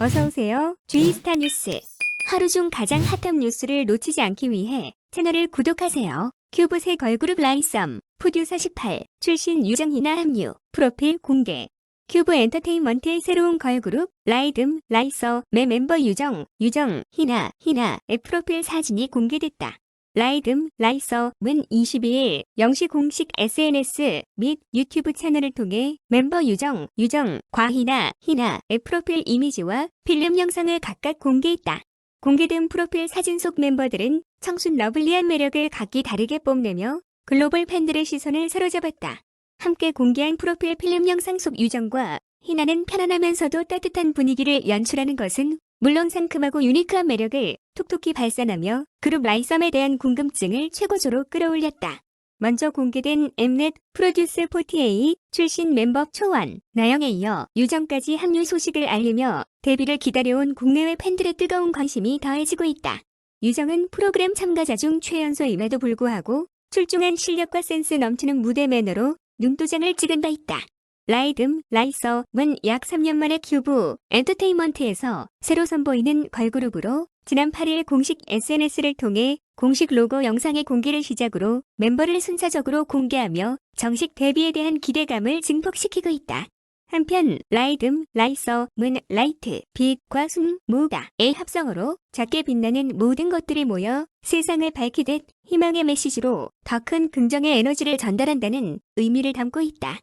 어서오세요. 주이스타 뉴스. 하루 중 가장 핫한 뉴스를 놓치지 않기 위해 채널을 구독하세요. 큐브 새 걸그룹 라인썸, 푸듀 48, 출신 유정희나 합류, 프로필 공개. 큐브 엔터테인먼트의 새로운 걸그룹 라이듬, 라이서, 매 멤버 유정, 유정, 희나, 희나의 프로필 사진이 공개됐다. 라이듬, 라이서은 22일 영시 공식 SNS 및 유튜브 채널을 통해 멤버 유정, 유정, 과희나, 희나의 프로필 이미지와 필름 영상을 각각 공개했다. 공개된 프로필 사진 속 멤버들은 청순 러블리한 매력을 각기 다르게 뽐내며 글로벌 팬들의 시선을 사로잡았다. 함께 공개한 프로필 필름 영상 속 유정과 희나는 편안하면서도 따뜻한 분위기를 연출하는 것은 물론 상큼하고 유니크한 매력을 톡톡히 발산하며 그룹 라이썸에 대한 궁금증을 최고조로 끌어올렸다. 먼저 공개된 엠넷 프로듀스 48 출신 멤버 초원, 나영에 이어 유정까지 합류 소식을 알리며 데뷔를 기다려온 국내외 팬들의 뜨거운 관심이 더해지고 있다. 유정은 프로그램 참가자 중 최연소임에도 불구하고 출중한 실력과 센스 넘치는 무대 매너로 눈도장을 찍은 바 있다. 라이듬, 라이서는 약 3년 만에 큐브 엔터테인먼트에서 새로 선보이는 걸그룹으로 지난 8일 공식 SNS를 통해 공식 로고 영상의 공개를 시작으로 멤버를 순차적으로 공개하며 정식 데뷔에 대한 기대감을 증폭시키고 있다. 한편 라이듬, 라이서는 라이트, 빛과 숨, 무가의 합성어로 작게 빛나는 모든 것들이 모여 세상을 밝히듯 희망의 메시지로 더 큰 긍정의 에너지를 전달한다는 의미를 담고 있다.